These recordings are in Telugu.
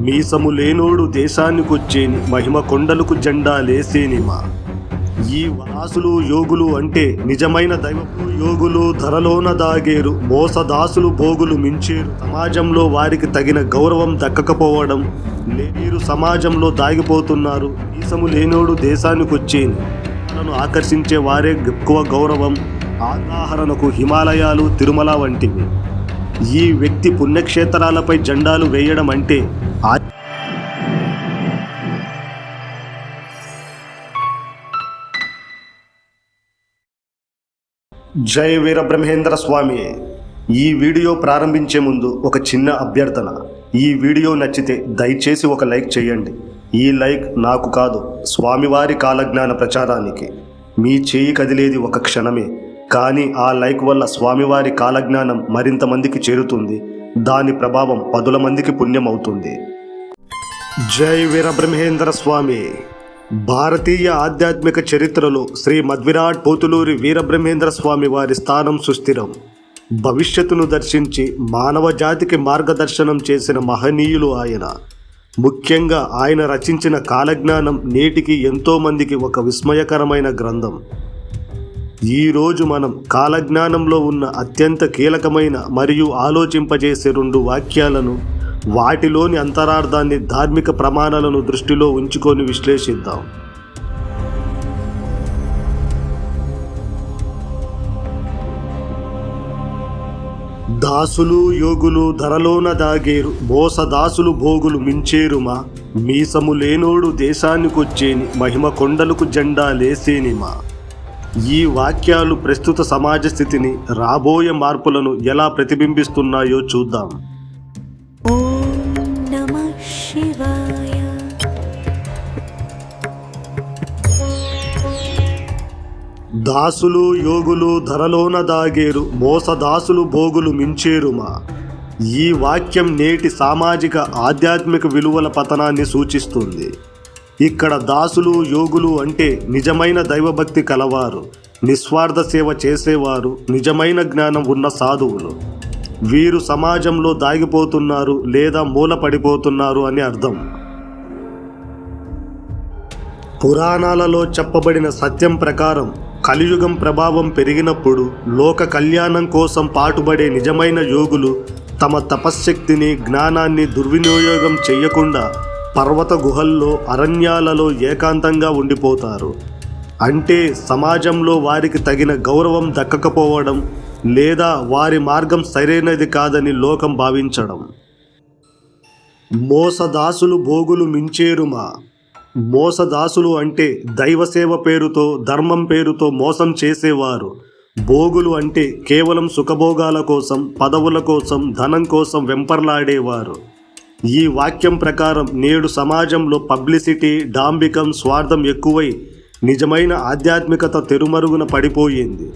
మీసము లేనోడు దేశానికొచ్చేని మహిమ కొండలకు జెండా లేసేనిమా ఈ వాసులు యోగులు అంటే నిజమైన దైవపు యోగులు ధరలోన దాగేరు మోసదాసులు భోగులు మించేరు. సమాజంలో వారికి తగిన గౌరవం దక్కకపోవడం లేవీరు సమాజంలో దాగిపోతున్నారు. మీసము లేనోడు దేశానికి వచ్చేని తనను ఆకర్షించే వారే ఎక్కువ గౌరవం ఆదాహరణకు హిమాలయాలు తిరుమల వంటివి. ఈ వ్యక్తి పుణ్యక్షేత్రాలపై జెండాలు వేయడం అంటే జయ వీర వీరబ్రహ్మేంద్ర స్వామి. ఈ వీడియో ప్రారంభించే ముందు ఒక చిన్న అభ్యర్థన. ఈ వీడియో నచ్చితే దయచేసి ఒక లైక్ చేయండి. ఈ లైక్ నాకు కాదు స్వామివారి కాలజ్ఞాన ప్రచారానికి. మీ చేయి కదిలేది ఒక క్షణమే కానీ ఆ లైక్ వల్ల స్వామివారి కాలజ్ఞానం మరింత మందికి చేరుతుంది. దాని ప్రభావం పదుల మందికి పుణ్యం అవుతుంది జై వీరబ్రహ్మేంద్ర స్వామి. భారతీయ ఆధ్యాత్మిక చరిత్రలో శ్రీ మధ్విరాట్ పోతులూరి వీరబ్రహ్మేంద్ర స్వామి వారి స్థానం సుస్థిరం. భవిష్యత్తును దర్శించి మానవ జాతికి మార్గదర్శనం చేసిన మహనీయులు ఆయన. ముఖ్యంగా ఆయన రచించిన కాలజ్ఞానం నేటికి ఎంతోమందికి ఒక విస్మయకరమైన గ్రంథం. ఈరోజు మనం కాలజ్ఞానంలో ఉన్న అత్యంత కీలకమైన మరియు ఆలోచింపజేసే రెండు వాక్యాలను వాటిలోని అంతరార్థాన్ని ధార్మిక ప్రమాణాలను దృష్టిలో ఉంచుకొని విశ్లేషిద్దాం. దాసులు యోగులు ధరలోన దాగేరు. మోసదాసులు భోగులు మించేరుమా? మీసము లేనోడు దేశానికొచ్చేని. మహిమ కొండలకు జెండా లేసేనిమా? ఈ వాక్యాలు ప్రస్తుత సమాజ స్థితిని రాబోయే మార్పులను ఎలా ప్రతిబింబిస్తున్నాయో చూద్దాం. దాసులు యోగులు ధరలోన దాగేరు మోసదాసులు భోగులు మించేరుమా? ఈ వాక్యం నేటి సామాజిక ఆధ్యాత్మిక విలువల పతనాన్ని సూచిస్తుంది. ఇక్కడ దాసులు యోగులు అంటే నిజమైన దైవభక్తి కలవారు నిస్వార్థ సేవ చేసేవారు నిజమైన జ్ఞానం ఉన్న సాధువులు. వీరు సమాజంలో దాగిపోతున్నారు లేదా మూలపడిపోతున్నారు అని అర్థం. పురాణాలలో చెప్పబడిన సత్యం ప్రకారం కలియుగం ప్రభావం పెరిగినప్పుడు లోక కళ్యాణం కోసం పాటుపడే నిజమైన యోగులు తమ తపశ్శక్తిని జ్ఞానాన్ని దుర్వినియోగం చేయకుండా పర్వత గుహల్లో అరణ్యాలలో ఏకాంతంగా ఉండిపోతారు. అంటే సమాజంలో వారికి తగిన గౌరవం దక్కకపోవడం లేదా వారి మార్గం సరైనది కాదని లోకం భావించడం. మోసదాసులు భోగులు మించేరుమా? మోసదాసులు అంటే దైవసేవ పేరుతో ధర్మం పేరుతో మోసం చేసేవారు. భోగులు అంటే కేవలం సుఖభోగాల కోసం పదవుల కోసం ధనం కోసం వెంపర్లాడేవారు. ఈ వాక్యం ప్రకారం నేడు సమాజంలో పబ్లిసిటీ డాంబికం స్వార్థం ఎక్కువై నిజమైన ఆధ్యాత్మికత తెరుమరుగున పడిపోయింది.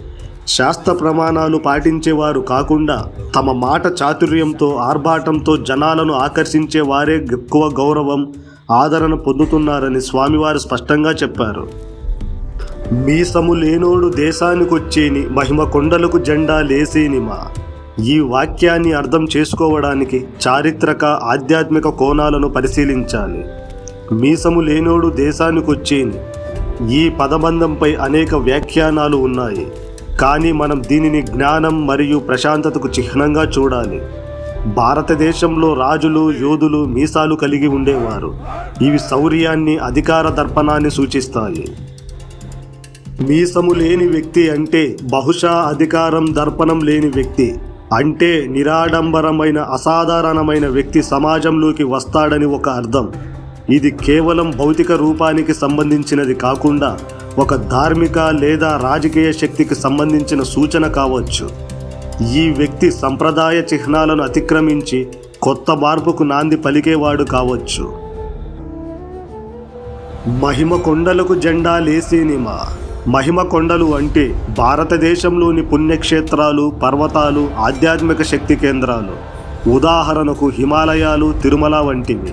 శాస్త్ర ప్రమాణాలు పాటించేవారు కాకుండా తమ మాట చాతుర్యంతో ఆర్భాటంతో జనాలను ఆకర్షించే వారే ఎక్కువ గౌరవం ఆదరణ పొందుతున్నారని స్వామివారు స్పష్టంగా చెప్పారు. మీసము లేనోడు దేశానికొచ్చేని మహిమ కొండలకు జెండా లేసేనిమా ఈ వాక్యాన్ని అర్థం చేసుకోవడానికి చారిత్రక ఆధ్యాత్మిక కోణాలను పరిశీలించాలి. మీసము లేనోడు దేశానికొచ్చేని. ఈ పదబంధంపై అనేక వ్యాఖ్యానాలు ఉన్నాయి. కానీ మనం దీనిని జ్ఞానం మరియు ప్రశాంతతకు చిహ్నంగా చూడాలి. భారతదేశంలో రాజులు యోధులు మీసాలు కలిగి ఉండేవారు. ఇవి శౌర్యాన్ని అధికార దర్పణాన్ని సూచిస్తాయి. మీసము లేని వ్యక్తి అంటే బహుశా అధికారం దర్పణం లేని వ్యక్తి. అంటే నిరాడంబరమైన అసాధారణమైన వ్యక్తి సమాజంలోకి వస్తాడని ఒక అర్థం. ఇది కేవలం భౌతిక రూపానికి సంబంధించినది కాకుండా ఒక ధార్మిక లేదా రాజకీయ శక్తికి సంబంధించిన సూచన కావచ్చు. ఈ వ్యక్తి సంప్రదాయ చిహ్నాలను అతిక్రమించి కొత్త మార్పుకు నాంది పలికేవాడు కావచ్చు. మహిమ కొండలకు జెండా లేసేనిమా మహిమ కొండలు అంటే భారతదేశంలోని పుణ్యక్షేత్రాలు పర్వతాలు ఆధ్యాత్మిక శక్తి కేంద్రాలు. ఉదాహరణకు హిమాలయాలు తిరుమల వంటివి.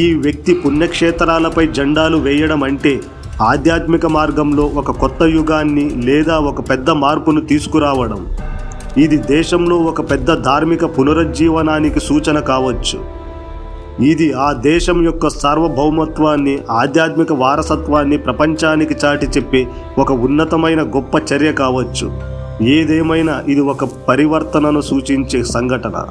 ఈ వ్యక్తి పుణ్యక్షేత్రాలపై జెండాలు వేయడం అంటే ఆధ్యాత్మిక మార్గంలో ఒక కొత్త యుగాన్ని లేదా ఒక పెద్ద మార్పును తీసుకురావడం. ఇది దేశంలో ఒక పెద్ద ధార్మిక పునరుజ్జీవనానికి సూచన కావచ్చు. ఇది ఆ దేశం యొక్క సార్వభౌమత్వాన్ని ఆధ్యాత్మిక వారసత్వాన్ని ప్రపంచానికి చాటి చెప్పే ఒక ఉన్నతమైన గొప్ప చర్య కావచ్చు. ఏదేమైనా ఇది ఒక పరివర్తనను సూచించే సంఘటన.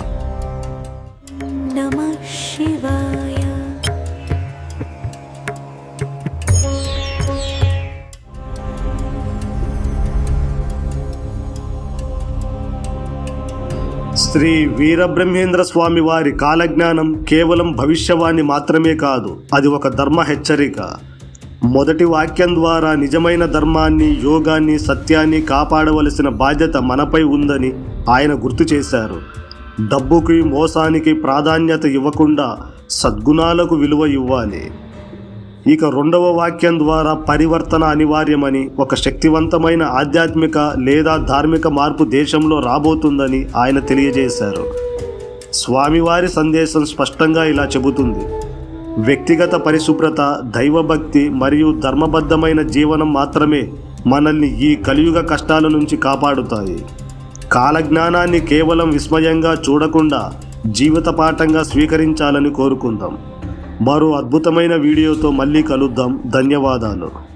శ్రీ వీరబ్రహ్మేంద్ర స్వామి వారి కాలజ్ఞానం కేవలం భవిష్యవాణి మాత్రమే కాదు అది ఒక ధర్మ హెచ్చరిక. మొదటి వాక్యం ద్వారా నిజమైన ధర్మాన్ని యోగాన్ని సత్యాన్ని కాపాడవలసిన బాధ్యత మనపై ఉందని ఆయన గుర్తు చేశారు. డబ్బుకి మోసానికి ప్రాధాన్యత ఇవ్వకుండా సద్గుణాలకు విలువ ఇవ్వాలి. ఇక రెండవ వాక్యం ద్వారా పరివర్తన అనివార్యమని ఒక శక్తివంతమైన ఆధ్యాత్మిక లేదా ధార్మిక మార్పు దేశంలో రాబోతుందని ఆయన తెలియజేశారు. స్వామివారి సందేశం స్పష్టంగా ఇలా చెబుతుంది. వ్యక్తిగత పరిశుభ్రత దైవభక్తి మరియు ధర్మబద్ధమైన జీవనం మాత్రమే మనల్ని ఈ కలియుగ కష్టాల నుంచి కాపాడుతాయి. కాలజ్ఞానాన్ని కేవలం విస్మయంగా చూడకుండా జీవిత పాఠంగా స్వీకరించాలని కోరుకుందాం. మరో అద్భుతమైన వీడియోతో మళ్ళీ కలుద్దాం. ధన్యవాదాలు.